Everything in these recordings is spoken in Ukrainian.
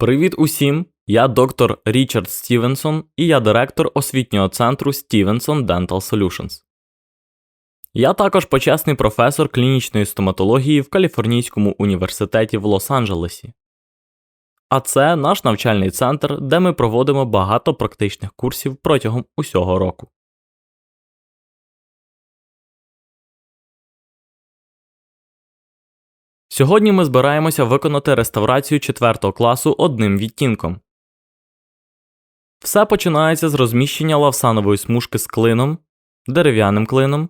Привіт усім! Я доктор Річард Стівенсон і я директор освітнього центру Stevenson Dental Solutions. Я також почесний професор клінічної стоматології в Каліфорнійському університеті в Лос-Анджелесі. А це наш навчальний центр, де ми проводимо багато практичних курсів протягом усього року. Сьогодні ми збираємося виконати реставрацію 4 класу одним відтінком. Все починається з розміщення лавсанової смужки з клином, дерев'яним клином.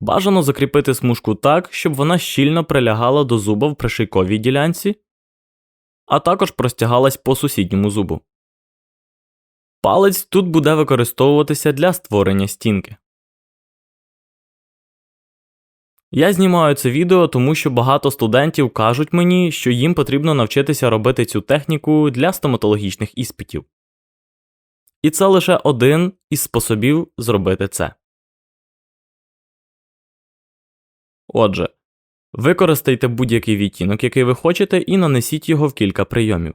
Бажано закріпити смужку так, щоб вона щільно прилягала до зуба в пришийковій ділянці, а також простягалась по сусідньому зубу. Палець тут буде використовуватися для створення стінки. Я знімаю це відео, тому що багато студентів кажуть мені, що їм потрібно навчитися робити цю техніку для стоматологічних іспитів. І це лише один із способів зробити це. Отже, використайте будь-який відтінок, який ви хочете, і нанесіть його в кілька прийомів.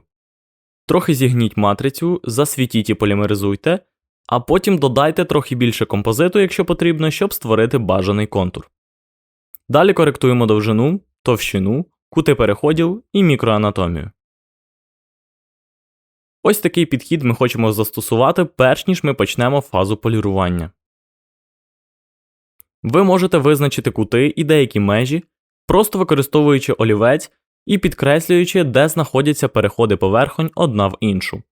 Трохи зігніть матрицю, засвітіть і полімеризуйте, а потім додайте трохи більше композиту, якщо потрібно, щоб створити бажаний контур. Далі коректуємо довжину, товщину, кути переходів і мікроанатомію. Ось такий підхід ми хочемо застосувати, перш ніж ми почнемо фазу полірування. Ви можете визначити кути і деякі межі, просто використовуючи олівець і підкреслюючи, де знаходяться переходи поверхонь одна в іншу.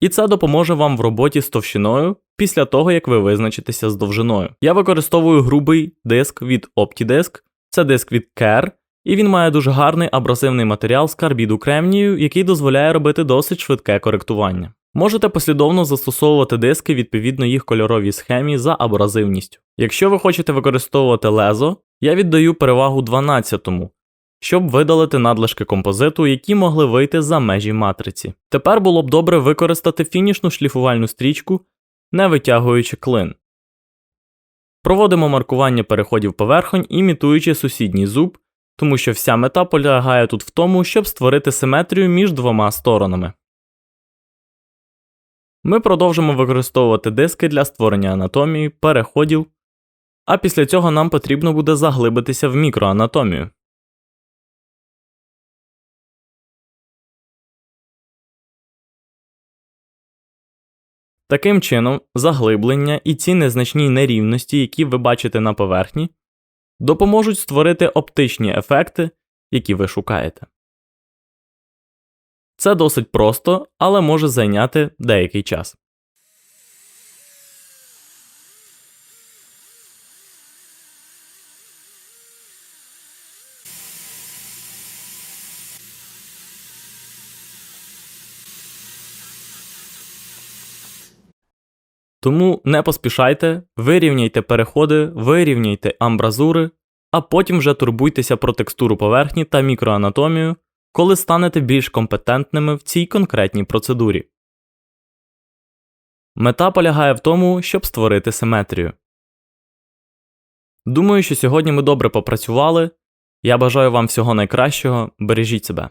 І це допоможе вам в роботі з товщиною після того, як ви визначитеся з довжиною. Я використовую грубий диск від OptiDisk, це диск від Care, і він має дуже гарний абразивний матеріал з карбіду кремнію, який дозволяє робити досить швидке коректування. Можете послідовно застосовувати диски відповідно їх кольоровій схемі за абразивністю. Якщо ви хочете використовувати лезо, я віддаю перевагу 12-му, щоб видалити надлишки композиту, які могли вийти за межі матриці. Тепер було б добре використати фінішну шліфувальну стрічку, не витягуючи клин. Проводимо маркування переходів поверхонь, імітуючи сусідній зуб, тому що вся мета полягає тут в тому, щоб створити симетрію між двома сторонами. Ми продовжимо використовувати диски для створення анатомії, переходів, а після цього нам потрібно буде заглибитися в мікроанатомію. Таким чином, заглиблення і ці незначні нерівності, які ви бачите на поверхні, допоможуть створити оптичні ефекти, які ви шукаєте. Це досить просто, але може зайняти деякий час. Тому не поспішайте, вирівняйте переходи, вирівняйте амбразури, а потім вже турбуйтеся про текстуру поверхні та мікроанатомію, коли станете більш компетентними в цій конкретній процедурі. Мета полягає в тому, щоб створити симетрію. Думаю, що сьогодні ми добре попрацювали. Я бажаю вам всього найкращого, бережіть себе.